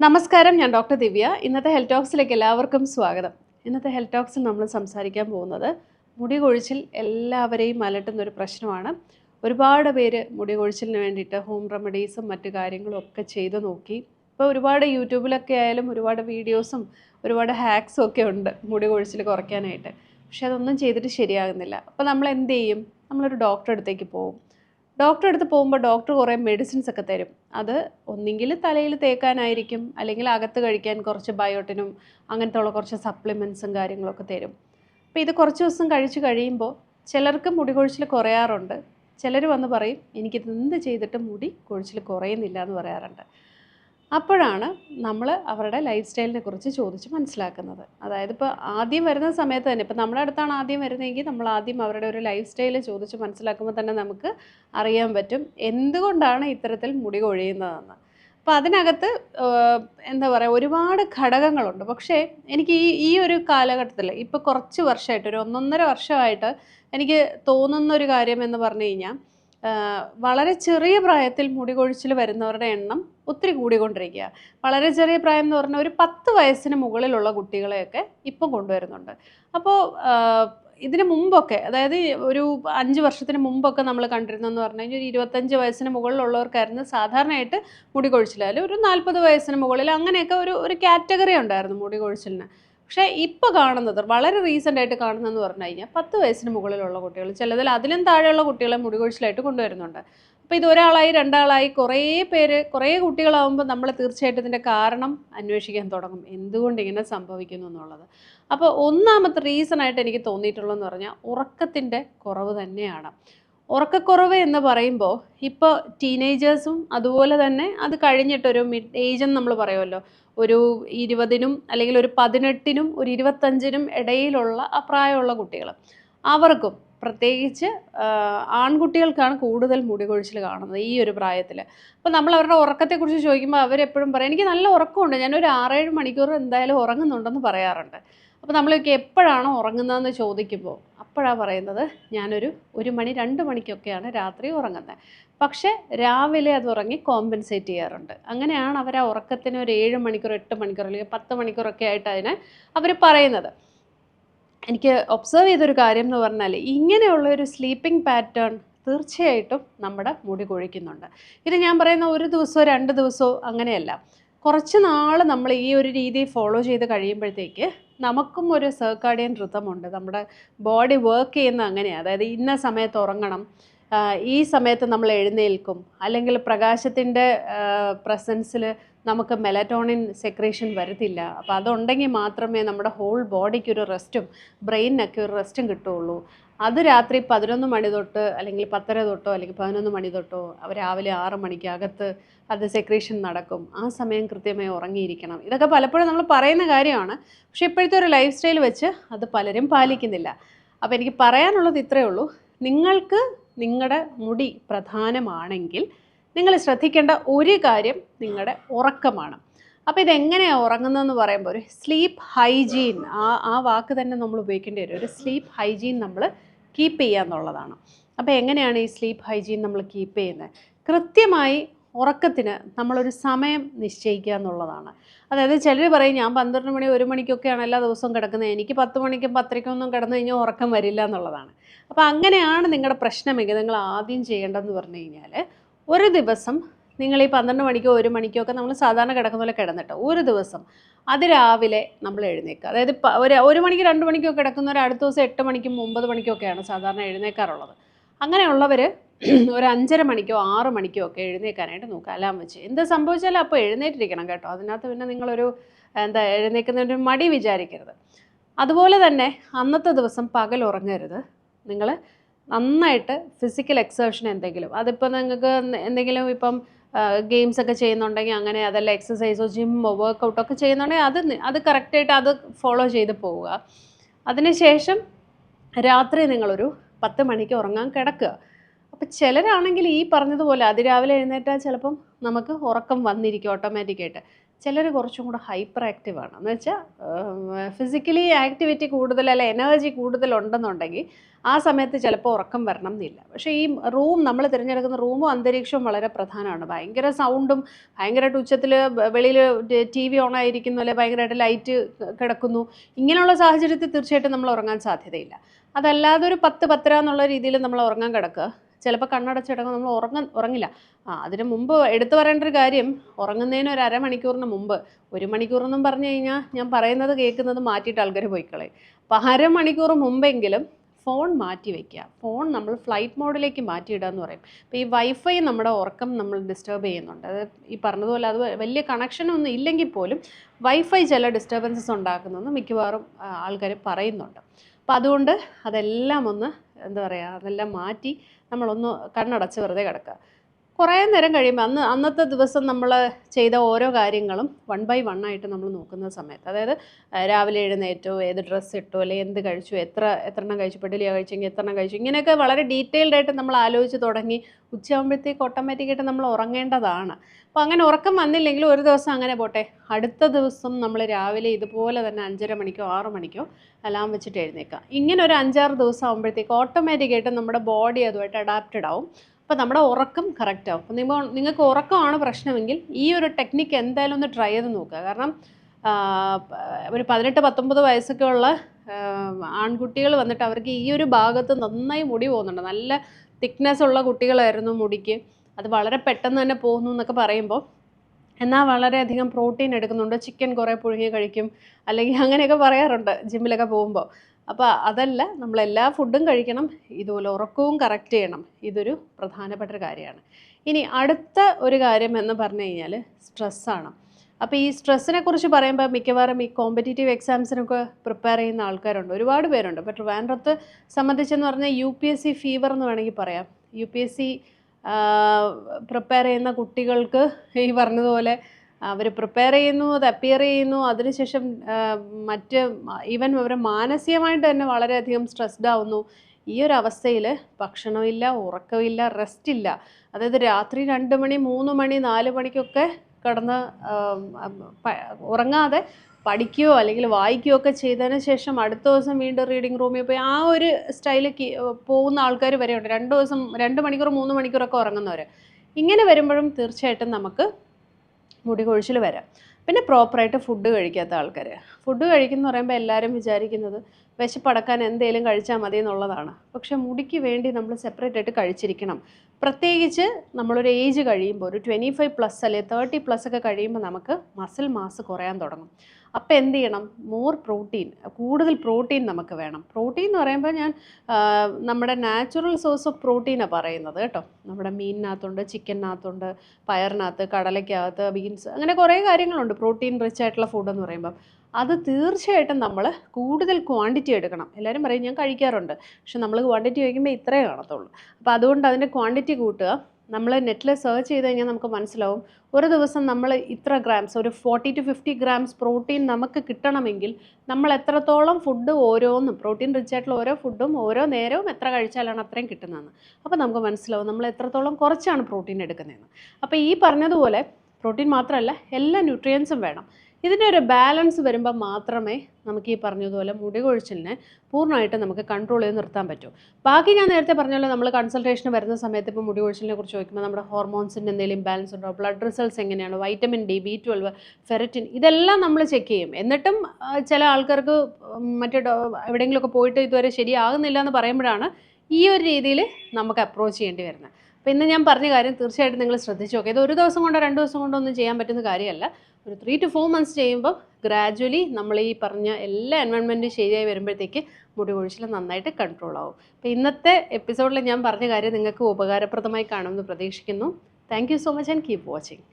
നമസ്കാരം ഞാൻ ഡോക്ടർ ദിവ്യ. ഇന്നത്തെ ഹെൽത്ത് ടോക്സിലേക്ക് എല്ലാവർക്കും സ്വാഗതം. ഇന്നത്തെ ഹെൽത്ത് ടോക്സിൽ നമ്മൾ സംസാരിക്കാൻ പോകുന്നത് മുടി കൊഴിച്ചിൽ എല്ലാവരെയും അലട്ടുന്ന ഒരു പ്രശ്നമാണ്. ഒരുപാട് പേര് മുടി കൊഴിച്ചിലിന് വേണ്ടിയിട്ട് ഹോം റെമഡീസും മറ്റു കാര്യങ്ങളും ഒക്കെ ചെയ്തു നോക്കി. ഇപ്പോൾ ഒരുപാട് യൂട്യൂബിലൊക്കെ ആയാലും ഒരുപാട് വീഡിയോസും ഒരുപാട് ഹാക്സും ഒക്കെ ഉണ്ട് മുടി കൊഴിച്ചിൽ കുറയ്ക്കാനായിട്ട്. പക്ഷെ അതൊന്നും ചെയ്തിട്ട് ശരിയാകുന്നില്ല. അപ്പോൾ നമ്മൾ എന്ത് ചെയ്യും? നമ്മളൊരു ഡോക്ടറെ അടുത്തേക്ക് പോകും. ഡോക്ടറെ അടുത്ത് പോകുമ്പോൾ ഡോക്ടർ കുറേ മെഡിസിൻസ് ഒക്കെ തരും. അത് ഒന്നെങ്കിൽ തലയിൽ തേക്കാനായിരിക്കും അല്ലെങ്കിൽ അകത്ത് കഴിക്കാൻ കുറച്ച് ബയോട്ടിനും അങ്ങനത്തെ ഉള്ള കുറച്ച് സപ്ലിമെൻസും കാര്യങ്ങളൊക്കെ തരും. അപ്പോൾ ഇത് കുറച്ച് ദിവസം കഴിച്ച് കഴിയുമ്പോൾ ചിലർക്ക് മുടി കൊഴിച്ചിൽ കുറയാറുണ്ട്. ചിലർ വന്ന് പറയും എനിക്കിത് എന്ത് ചെയ്തിട്ട് മുടി കൊഴിച്ചിൽ കുറയുന്നില്ല എന്ന് പറയാറുണ്ട്. അപ്പോഴാണ് നമ്മൾ അവരുടെ ലൈഫ് സ്റ്റൈലിനെ കുറിച്ച് ചോദിച്ച് മനസ്സിലാക്കുന്നത്. അതായത് ഇപ്പോൾ ആദ്യം വരുന്ന സമയത്ത് തന്നെ ഇപ്പോൾ നമ്മുടെ അടുത്താണ് ആദ്യം വരുന്നതെങ്കിൽ നമ്മൾ ആദ്യം അവരുടെ ഒരു ലൈഫ് സ്റ്റൈൽ ചോദിച്ച് മനസ്സിലാക്കുമ്പോൾ തന്നെ നമുക്ക് അറിയാൻ പറ്റും എന്തുകൊണ്ടാണ് ഇത്തരത്തിൽ മുടി കൊഴിയുന്നതെന്ന്. അപ്പോൾ അതിനകത്ത് എന്താ പറയുക ഒരുപാട് ഘടകങ്ങളുണ്ട്. പക്ഷേ എനിക്ക് ഈ ഈ ഒരു കാലഘട്ടത്തിൽ ഇപ്പോൾ കുറച്ച് വർഷമായിട്ട് ഒരു ഒന്നൊന്നര വർഷമായിട്ട് എനിക്ക് തോന്നുന്ന ഒരു കാര്യം എന്ന് പറഞ്ഞു കഴിഞ്ഞാൽ വളരെ ചെറിയ പ്രായത്തിൽ മുടികൊഴിച്ചിൽ വരുന്നവരുടെ എണ്ണം ഒത്തിരി കൂടിക്കൊണ്ടിരിക്കുക വളരെ ചെറിയ പ്രായം എന്ന് പറഞ്ഞാൽ ഒരു പത്ത് വയസ്സിന് മുകളിലുള്ള കുട്ടികളെയൊക്കെ ഇപ്പം കൊണ്ടുവരുന്നുണ്ട്. അപ്പോൾ ഇതിന് മുമ്പൊക്കെ അതായത് ഒരു അഞ്ച് വർഷത്തിന് മുമ്പൊക്കെ നമ്മൾ കണ്ടിരുന്നെന്ന് പറഞ്ഞു കഴിഞ്ഞാൽ ഒരു ഇരുപത്തഞ്ച് വയസ്സിന് മുകളിലുള്ളവർക്കായിരുന്നു സാധാരണയായിട്ട് മുടി കൊഴിച്ചിലായാലും ഒരു നാൽപ്പത് വയസ്സിന് മുകളിൽ അങ്ങനെയൊക്കെ ഒരു ഒരു കാറ്റഗറി ഉണ്ടായിരുന്നു മുടി കൊഴിച്ചിലിന് പക്ഷേ ഇപ്പോൾ കാണുന്നത് വളരെ റീസെന്റ് ആയിട്ട് കാണുന്നതെന്ന് പറഞ്ഞു കഴിഞ്ഞാൽ പത്ത് വയസ്സിന് മുകളിലുള്ള കുട്ടികൾ ചിലതിൽ അതിലും താഴെയുള്ള കുട്ടികളെ മുടികൊഴിച്ചിലായിട്ട് കൊണ്ടുവരുന്നുണ്ട്. അപ്പോൾ ഇത് ഒരാളായി രണ്ടാളായി കുറേ പേര് കുറേ കുട്ടികളാവുമ്പോൾ നമ്മൾ തീർച്ചയായിട്ടും ഇതിന്റെ കാരണം അന്വേഷിക്കാൻ തുടങ്ങും. എന്തുകൊണ്ട് ഇങ്ങനെ സംഭവിക്കുന്നു എന്നുള്ളത്. അപ്പോൾ ഒന്നാമത്തെ റീസണായിട്ട് എനിക്ക് തോന്നിയിട്ടുള്ളതെന്ന് പറഞ്ഞാൽ ഉറക്കത്തിന്റെ കുറവ് തന്നെയാണ്. ഉറക്കക്കുറവ് എന്ന് പറയുമ്പോൾ ഇപ്പോൾ ടീനേജേഴ്സും അതുപോലെ തന്നെ അത് കഴിഞ്ഞിട്ടൊരു മിഡ് ഏജ് നമ്മൾ പറയുമല്ലോ ഒരു ഇരുപതിനും അല്ലെങ്കിൽ ഒരു പതിനെട്ടിനും ഒരു ഇരുപത്തഞ്ചിനും ഇടയിലുള്ള ആ പ്രായമുള്ള കുട്ടികൾ. അവർക്കും പ്രത്യേകിച്ച് ആൺകുട്ടികൾക്കാണ് കൂടുതൽ മുടി കൊഴിച്ചിൽ കാണുന്നത് ഈ ഒരു പ്രായത്തിൽ അപ്പോൾ നമ്മൾ അവരുടെ ഉറക്കത്തെക്കുറിച്ച് ചോദിക്കുമ്പോൾ അവരെപ്പോഴും പറയും എനിക്ക് നല്ല ഉറക്കമുണ്ട്. ഞാനൊരു ആറേഴ് മണിക്കൂർ എന്തായാലും ഉറങ്ങുന്നുണ്ടെന്ന് പറയാറുണ്ട്. അപ്പോൾ നമ്മളൊക്കെ എപ്പോഴാണോ ഉറങ്ങുന്നതെന്ന് ചോദിക്കുമ്പോൾ? അപ്പോഴാണ് പറയുന്നത് ഞാനൊരു ഒരു മണി രണ്ട് മണിക്കൊക്കെയാണ് രാത്രി ഉറങ്ങുന്നത്. പക്ഷേ രാവിലെ അത് ഉറങ്ങി കോമ്പൻസേറ്റ് ചെയ്യാറുണ്ട്. അങ്ങനെയാണ് അവർ ആ ഉറക്കത്തിന് ഒരു ഏഴ് മണിക്കൂർ എട്ട് മണിക്കൂർ അല്ലെങ്കിൽ പത്ത് മണിക്കൂറൊക്കെ ആയിട്ട് അതിനെ അവർ പറയുന്നത്. എനിക്ക് ഒബ്സർവ് ചെയ്തൊരു കാര്യം എന്ന് പറഞ്ഞാൽ ഇങ്ങനെയുള്ള ഒരു സ്ലീപ്പിംഗ് പാറ്റേൺ തീർച്ചയായിട്ടും നമ്മുടെ മുടി കൊഴിക്കുന്നുണ്ട്. ഇത് ഞാൻ പറയുന്ന ഒരു ദിവസമോ രണ്ട് ദിവസമോ അങ്ങനെയല്ല. കുറച്ച് നാൾ നമ്മൾ ഈ ഒരു രീതി ഫോളോ ചെയ്ത് കഴിയുമ്പോഴത്തേക്ക് നമുക്കും ഒരു സർക്കാഡിയൻ ഋതമുണ്ട്. നമ്മുടെ ബോഡി വർക്ക് ചെയ്യുന്ന അങ്ങനെയാണ് അതായത് ഇന്ന സമയത്ത് ഉറങ്ങണം ഈ സമയത്ത് നമ്മൾ എഴുന്നേൽക്കും. അല്ലെങ്കിൽ പ്രകാശത്തിന്റെ പ്രസൻസിൽ നമുക്ക് മെലറ്റോണിൻ സെക്രേഷൻ വരത്തില്ല. അപ്പോൾ അതുണ്ടെങ്കിൽ മാത്രമേ നമ്മുടെ ഹോൾ ബോഡിക്ക് ഒരു റെസ്റ്റും ബ്രെയിനിനൊക്കെ ഒരു റെസ്റ്റും കിട്ടുള്ളൂ അത് രാത്രി പതിനൊന്ന് മണി തൊട്ട് അല്ലെങ്കിൽ പത്തര തൊട്ടോ അല്ലെങ്കിൽ പതിനൊന്ന് മണി തൊട്ടോ രാവിലെ ആറ് മണിക്ക് അകത്ത് അത് സെക്രീഷൻ നടക്കും. ആ സമയം കൃത്യമായി ഉറങ്ങിയിരിക്കണം. ഇതൊക്കെ പലപ്പോഴും നമ്മൾ പറയുന്ന കാര്യമാണ്. പക്ഷേ ഇപ്പോഴത്തെ ഒരു ലൈഫ് സ്റ്റൈൽ വെച്ച് അത് പലരും പാലിക്കുന്നില്ല. അപ്പോൾ എനിക്ക് പറയാനുള്ളത് ഇത്രയേ ഉള്ളൂ. നിങ്ങൾക്ക് നിങ്ങളുടെ മുടി പ്രധാനമാണെങ്കിൽ നിങ്ങൾ ശ്രദ്ധിക്കേണ്ട ഒരു കാര്യം നിങ്ങളുടെ ഉറക്കമാണ്. അപ്പോൾ ഇതെങ്ങനെയാണ് ഉറങ്ങുന്നതെന്ന് പറയുമ്പോൾ ഒരു സ്ലീപ്പ് ഹൈജീൻ ആ ആ വാക്ക് തന്നെ നമ്മൾ ഉപയോഗിക്കേണ്ടി വരും. ഒരു സ്ലീപ്പ് ഹൈജീൻ നമ്മൾ കീപ്പ് ചെയ്യുക എന്നുള്ളതാണ്. അപ്പോൾ എങ്ങനെയാണ് ഈ സ്ലീപ്പ് ഹൈജീൻ നമ്മൾ കീപ്പ് ചെയ്യുന്നത്? കൃത്യമായി ഉറക്കത്തിന് നമ്മളൊരു സമയം നിശ്ചയിക്കുക എന്നുള്ളതാണ്. അതായത് ചിലർ പറയും ഞാൻ പന്ത്രണ്ട് മണി ഒരു മണിക്കൊക്കെയാണ് എല്ലാ ദിവസവും കിടക്കുന്നത്. എനിക്ക് പത്ത് മണിക്കും പത്തരയ്ക്കൊന്നും കിടന്നു കഴിഞ്ഞാൽ ഉറക്കം വരില്ല എന്നുള്ളതാണ്. അപ്പോൾ അങ്ങനെയാണ് നിങ്ങളുടെ പ്രശ്നമെങ്കിൽ നിങ്ങൾ ആദ്യം ചെയ്യേണ്ടതെന്ന് പറഞ്ഞു കഴിഞ്ഞാൽ ഒരു ദിവസം നിങ്ങൾ ഈ പന്ത്രണ്ട് മണിക്കോ ഒരു മണിക്കോ ഒക്കെ നമ്മൾ സാധാരണ കിടക്കുന്ന പോലെ കിടന്നിട്ട്. ഒരു ദിവസം. അത് രാവിലെ നമ്മൾ എഴുന്നേക്കുക അതായത് ഒരു ഒരു മണിക്ക് രണ്ട് മണിക്കോ കിടക്കുന്നവർ അടുത്ത ദിവസം എട്ട് മണിക്കും ഒമ്പത് മണിക്കൊക്കെയാണ് സാധാരണ എഴുന്നേക്കാറുള്ളത് അങ്ങനെയുള്ളവർ ഒരു അഞ്ചര മണിക്കോ ആറ് മണിക്കോ ഒക്കെ എഴുന്നേൽക്കാനായിട്ട് നോക്കുക. അലാം വെച്ച്. എന്ത് സംഭവിച്ചാലും അപ്പോൾ എഴുന്നേറ്റിരിക്കണം കേട്ടോ. അതിനകത്ത് പിന്നെ നിങ്ങളൊരു എന്താ എഴുന്നേൽക്കുന്നതിന്റെ ഒരു മടി വിചാരിക്കരുത്. അതുപോലെ തന്നെ അന്നത്തെ ദിവസം പകൽ ഉറങ്ങരുത്. നിങ്ങൾ നന്നായിട്ട് ഫിസിക്കൽ എക്സേഷൻ എന്തെങ്കിലും. അതിപ്പോൾ നിങ്ങൾക്ക് എന്തെങ്കിലും ഇപ്പം ഗെയിംസ് ഒക്കെ ചെയ്യുന്നുണ്ടെങ്കിൽ അങ്ങനെ അതല്ല എക്സസൈസോ ജിമ്മോ വർക്കൗട്ടോ ഒക്കെ ചെയ്യുന്നുണ്ടെങ്കിൽ അത് അത് കറക്റ്റായിട്ട് അത് ഫോളോ ചെയ്ത് പോവുക. അതിനുശേഷം രാത്രി നിങ്ങളൊരു പത്ത് മണിക്ക് ഉറങ്ങാൻ കിടക്കുക. അപ്പം ചിലരാണെങ്കിൽ ഈ പറഞ്ഞതുപോലെ അതിരാവിലെ എഴുന്നേറ്റാൽ ചിലപ്പം നമുക്ക് ഉറക്കം വന്നിരിക്കും ഓട്ടോമാറ്റിക്കായിട്ട് ചിലർ കുറച്ചും കൂടെ ഹൈപ്പർ ആക്റ്റീവ് ആണ്. എന്ന് വെച്ചാൽ ഫിസിക്കലി ആക്ടിവിറ്റി കൂടുതൽ അല്ല എനർജി കൂടുതലുണ്ടെന്നുണ്ടെങ്കിൽ ആ സമയത്ത് ചിലപ്പോൾ ഉറക്കം വരണം എന്നില്ല. പക്ഷേ ഈ റൂം നമ്മൾ തിരഞ്ഞെടുക്കുന്ന റൂമും അന്തരീക്ഷവും വളരെ പ്രധാനമാണ്. ഭയങ്കര സൗണ്ടും ഭയങ്കരമായിട്ട് ഉച്ചത്തിൽ വെളിയിൽ ടി വി ഓൺ ആയിരിക്കുന്നു അല്ലെ ഭയങ്കരമായിട്ട് ലൈറ്റ് കിടക്കുന്നു. ഇങ്ങനെയുള്ള സാഹചര്യത്തിൽ തീർച്ചയായിട്ടും നമ്മൾ ഉറങ്ങാൻ സാധ്യതയില്ല. അതല്ലാതെ ഒരു പത്ത് പത്തര എന്നുള്ള രീതിയിൽ നമ്മൾ ഉറങ്ങാൻ കിടക്കുക. ചിലപ്പോൾ കണ്ണടച്ചിടങ്ങും നമ്മൾ ഉറങ്ങ ഉറങ്ങില്ല. ആ അതിന് മുമ്പ് എടുത്തു പറയേണ്ട ഒരു കാര്യം ഉറങ്ങുന്നതിന് ഒരു അരമണിക്കൂറിന് മുമ്പ് ഒരു മണിക്കൂറെന്നും പറഞ്ഞു കഴിഞ്ഞാൽ ഞാൻ പറയുന്നത് കേൾക്കുന്നത് മാറ്റിയിട്ട് ആൾക്കാർ പോയിക്കളയും. അപ്പോൾ അരമണിക്കൂർ മുമ്പെങ്കിലും ഫോൺ മാറ്റി വയ്ക്കുക ഫോൺ നമ്മൾ ഫ്ലൈറ്റ് മോഡിലേക്ക് മാറ്റിയിടുക എന്ന് പറയും. അപ്പോൾ ഈ വൈഫൈ നമ്മുടെ ഉറക്കം നമ്മൾ ഡിസ്റ്റർബ് ചെയ്യുന്നുണ്ട്. അത് ഈ പറഞ്ഞതുപോലെ അത് വലിയ കണക്ഷനൊന്നും ഇല്ലെങ്കിൽ പോലും വൈഫൈ ചില ഡിസ്റ്റർബൻസസ് ഉണ്ടാക്കുന്നെന്ന് മിക്കവാറും ആൾക്കാർ പറയുന്നുണ്ട്. അപ്പോൾ അതുകൊണ്ട് അതെല്ലാം ഒന്ന് എന്താ പറയുക അതെല്ലാം മാറ്റി നമ്മളൊന്ന് കണ്ണടച്ച് വെറുതെ കിടക്കുക. കുറേ നേരം കഴിയുമ്പോൾ അന്ന് അന്നത്തെ ദിവസം നമ്മൾ ചെയ്ത ഓരോ കാര്യങ്ങളും വൺ ബൈ വൺ ആയിട്ട് നമ്മൾ നോക്കുന്ന സമയത്ത്. അതായത് രാവിലെ എഴുന്നേറ്റോ ഏത് ഡ്രസ്സ് ഇട്ടോ അല്ലെങ്കിൽ എന്ത് കഴിച്ചു എത്ര എത്ര എണ്ണം കഴിച്ചു പെഡിലിയ കഴിച്ചെങ്കിൽ എത്ര എണ്ണം കഴിച്ചു ഇങ്ങനെയൊക്കെ വളരെ ഡീറ്റെയിൽഡ് ആയിട്ട് നമ്മൾ ആലോചിച്ച് തുടങ്ങി ഉച്ചയാകുമ്പോഴത്തേക്ക് ഓട്ടോമാറ്റിക്കായിട്ട് നമ്മൾ ഉറങ്ങേണ്ടതാണ്. അപ്പോൾ അങ്ങനെ ഉറക്കം വന്നില്ലെങ്കിൽ ഒരു ദിവസം അങ്ങനെ പോട്ടെ. അടുത്ത ദിവസം നമ്മൾ രാവിലെ ഇതുപോലെ തന്നെ അഞ്ചര മണിക്കോ ആറ് മണിക്കോ അലാം വെച്ചിട്ട് എഴുന്നേക്കാം. ഇങ്ങനെ ഒരു അഞ്ചാറ് ദിവസം ആകുമ്പോഴത്തേക്ക് ഓട്ടോമാറ്റിക്കായിട്ട് നമ്മുടെ ബോഡി അതുമായിട്ട് അഡാപ്റ്റഡ് ആവും. അപ്പോൾ നമ്മുടെ ഉറക്കം കറക്റ്റ് ആവും. അപ്പോൾ നിങ്ങൾ നിങ്ങൾക്ക് ഉറക്കമാണ് പ്രശ്നമെങ്കിൽ ഈ ഒരു ടെക്നിക്ക് എന്തായാലും ഒന്ന് ട്രൈ ചെയ്ത് നോക്കുക. കാരണം ഒരു പതിനെട്ട് പത്തൊമ്പത് വയസ്സൊക്കെ ഉള്ള ആൺകുട്ടികൾ വന്നിട്ട് അവർക്ക് ഈ ഒരു ഭാഗത്ത് നന്നായി മുടി പോകുന്നുണ്ട്. നല്ല തിക്നെസ് ഉള്ള കുട്ടികളായിരുന്നു മുടിക്ക്. അത് വളരെ പെട്ടെന്ന് തന്നെ പോകുന്നു എന്നൊക്കെ പറയുമ്പോൾ എന്നാൽ വളരെയധികം പ്രോട്ടീൻ എടുക്കുന്നുണ്ട്. ചിക്കൻ കുറേ പുഴുങ്ങി കഴിക്കും. അല്ലെങ്കിൽ അങ്ങനെയൊക്കെ പറയാറുണ്ട് ജിമ്മിലൊക്കെ പോകുമ്പോൾ. അപ്പോൾ അതല്ല നമ്മൾ എല്ലാ ഫുഡും കഴിക്കണം. ഇതുപോലെ ഉറക്കവും കറക്റ്റ് ചെയ്യണം. ഇതൊരു പ്രധാനപ്പെട്ട ഒരു കാര്യമാണ്. ഇനി അടുത്ത ഒരു കാര്യം എന്ന് പറഞ്ഞു കഴിഞ്ഞാൽ സ്ട്രെസ്സാണ് അപ്പോൾ ഈ സ്ട്രെസ്സിനെ കുറിച്ച് പറയുമ്പോൾ മിക്കവാറും ഈ കോമ്പറ്റേറ്റീവ് എക്സാംസിനൊക്കെ പ്രിപ്പയർ ചെയ്യുന്ന ആൾക്കാരുണ്ട്. ഒരുപാട് പേരുണ്ട്. ഇപ്പോൾ ട്രിവാൻഡ്രത്ത് സംബന്ധിച്ചെന്ന് പറഞ്ഞാൽ U P S C fever എന്ന് വേണമെങ്കിൽ പറയാം. U P S C prepare ചെയ്യുന്ന കുട്ടികൾക്ക് ഈ പറഞ്ഞതുപോലെ അവർ പ്രിപ്പയർ ചെയ്യുന്നു അത് അപ്പിയർ ചെയ്യുന്നു. അതിനുശേഷം മറ്റ് ഈവൻ അവർ മാനസികമായിട്ട് തന്നെ വളരെയധികം സ്ട്രെസ്ഡ് ആവുന്നു. ഈ ഒരു അവസ്ഥയിൽ ഭക്ഷണമില്ല ഉറക്കമില്ല റെസ്റ്റ് ഇല്ല. അതായത് രാത്രി രണ്ട് മണി മൂന്ന് മണി നാല് മണിക്കൊക്കെ കിടന്ന് ഉറങ്ങാതെ പഠിക്കുകയോ അല്ലെങ്കിൽ വായിക്കുകയോ ഒക്കെ ചെയ്തതിന് ശേഷം അടുത്ത ദിവസം വീണ്ടും റീഡിംഗ് റൂമിൽ പോയി ആ ഒരു സ്റ്റൈലിൽ പോകുന്ന ആൾക്കാർ വരെയുണ്ട്. രണ്ട് ദിവസം രണ്ട് മണിക്കൂർ മൂന്ന് മണിക്കൂറൊക്കെ ഉറങ്ങുന്നവർ ഇങ്ങനെ വരുമ്പോഴും തീർച്ചയായിട്ടും നമുക്ക് മുടി കൊഴിച്ചിൽ വരാം. പിന്നെ പ്രോപ്പറായിട്ട് ഫുഡ് കഴിക്കാത്ത ആൾക്കാർ ഫുഡ് കഴിക്കുന്ന പറയുമ്പോൾ എല്ലാവരും വിചാരിക്കുന്നത് വിശപ്പടക്കാൻ എന്തെങ്കിലും കഴിച്ചാൽ മതി എന്നുള്ളതാണ്. പക്ഷേ മുടിക്ക് വേണ്ടി നമ്മൾ സെപ്പറേറ്റ് ആയിട്ട് കഴിച്ചിരിക്കണം. പ്രത്യേകിച്ച് നമ്മളൊരു ഏജ് കഴിയുമ്പോൾ ഒരു ട്വന്റി ഫൈവ് പ്ലസ് അല്ലെ തേർട്ടി പ്ലസ് ഒക്കെ കഴിയുമ്പോൾ നമുക്ക് മസിൽ മാസ് കുറയാൻ തുടങ്ങും. അപ്പോൾ എന്ത് ചെയ്യണം? മോർ പ്രോട്ടീൻ കൂടുതൽ പ്രോട്ടീൻ നമുക്ക് വേണം. പ്രോട്ടീൻ എന്ന് പറയുമ്പോൾ ഞാൻ നമ്മുടെ നാച്ചുറൽ സോഴ്സ് ഓഫ് പ്രോട്ടീനാണ് പറയുന്നത് കേട്ടോ. നമ്മുടെ മീനിനകത്തുണ്ട് ചിക്കനകത്തുണ്ട് പയറിനകത്ത് കടലയ്ക്കകത്ത് ബീൻസ് അങ്ങനെ കുറേ കാര്യങ്ങളുണ്ട് പ്രോട്ടീൻ റിച്ച് ആയിട്ടുള്ള ഫുഡ് എന്ന് പറയുമ്പം. അത് തീർച്ചയായിട്ടും നമ്മൾ കൂടുതൽ ക്വാണ്ടിറ്റി എടുക്കണം. എല്ലാവരും പറയും ഞാൻ കഴിക്കാറുണ്ട്. പക്ഷെ നമ്മൾ ക്വാണ്ടിറ്റി കഴിക്കുമ്പോൾ ഇത്രയേ കാണത്തുള്ളൂ. അപ്പോൾ അതുകൊണ്ട് അതിന്റെ ക്വാണ്ടിറ്റി കൂട്ടുക. നമ്മൾ നെറ്റിൽ സെർച്ച് ചെയ്ത് കഴിഞ്ഞാൽ നമുക്ക് മനസ്സിലാവും. ഒരു ദിവസം നമ്മൾ ഇത്ര ഗ്രാംസ് ഒരു forty to fifty grams protein നമുക്ക് കിട്ടണമെങ്കിൽ നമ്മൾ എത്രത്തോളം ഫുഡ് ഓരോന്നും പ്രോട്ടീൻ റിച്ച് ആയിട്ടുള്ള ഓരോ ഫുഡും ഓരോ നേരവും എത്ര കഴിച്ചാലാണ് അത്രയും കിട്ടുന്നതെന്ന്. അപ്പോൾ നമുക്ക് മനസ്സിലാവും നമ്മൾ എത്രത്തോളം കുറച്ചാണ് പ്രോട്ടീൻ എടുക്കുന്നതെന്ന്. അപ്പോൾ ഈ പറഞ്ഞതുപോലെ പ്രോട്ടീൻ മാത്രമല്ല എല്ലാ ന്യൂട്രിയൻസും വേണം. ഇതിന്റെ ഒരു ബാലൻസ് വരുമ്പോൾ മാത്രമേ നമുക്ക് ഈ പറഞ്ഞതുപോലെ മുടി കൊഴിച്ചിലിനെ പൂർണമായിട്ട് നമുക്ക് കൺട്രോൾ ചെയ്ത് നിർത്താൻ പറ്റൂ. ബാക്കി ഞാൻ നേരത്തെ പറഞ്ഞ പോലെ നമ്മൾ കൺസൾട്ടേഷന് വരുന്ന സമയത്ത് ഇപ്പോൾ മുടി കൊഴിച്ചിലിനെ കുറിച്ച് ചോദിക്കുമ്പോൾ നമ്മുടെ ഹോർമോൺസിന്റെ എന്തെങ്കിലും ഇംബാലൻസ് ഉണ്ടോ? ബ്ലഡ് റിസൾട്ട്സ് എങ്ങനെയാണ്? Vitamin D B twelve ferritin ഇതെല്ലാം നമ്മൾ ചെക്ക് ചെയ്യും. എന്നിട്ടും ചില ആൾക്കാർക്ക് മറ്റേ എവിടെയെങ്കിലുമൊക്കെ പോയിട്ട് ഇതുവരെ ശരിയാകുന്നില്ല എന്ന് പറയുമ്പോഴാണ് ഈ ഒരു രീതിയിൽ നമുക്ക് അപ്രോച്ച് ചെയ്യേണ്ടി വരുന്നത്. അപ്പോൾ ഇന്ന് ഞാൻ പറഞ്ഞ കാര്യം തീർച്ചയായിട്ടും നിങ്ങൾ ശ്രദ്ധിച്ചു നോക്കുക ഇത് ഒരു ദിവസം കൊണ്ടോ രണ്ട് ദിവസം കൊണ്ടോ ഒന്നും ചെയ്യാൻ പറ്റുന്ന കാര്യമല്ല. ഒരു ത്രീ ടു ഫോർ മന്ത്സ് ചെയ്യുമ്പോൾ ഗ്രാജ്വലി നമ്മൾ ഈ പറഞ്ഞ എല്ലാ എൻവയോൺമെന്റും ശരിയായി വരുമ്പോഴത്തേക്ക് മുടി കൊഴിച്ചിൽ നന്നായിട്ട് കൺട്രോൾ ആവും. അപ്പോൾ ഇന്നത്തെ എപ്പിസോഡിൽ ഞാൻ പറഞ്ഞ കാര്യം നിങ്ങൾക്ക് ഉപകാരപ്രദമായി കാണുമെന്ന് പ്രതീക്ഷിക്കുന്നു. Thank so much and keep watching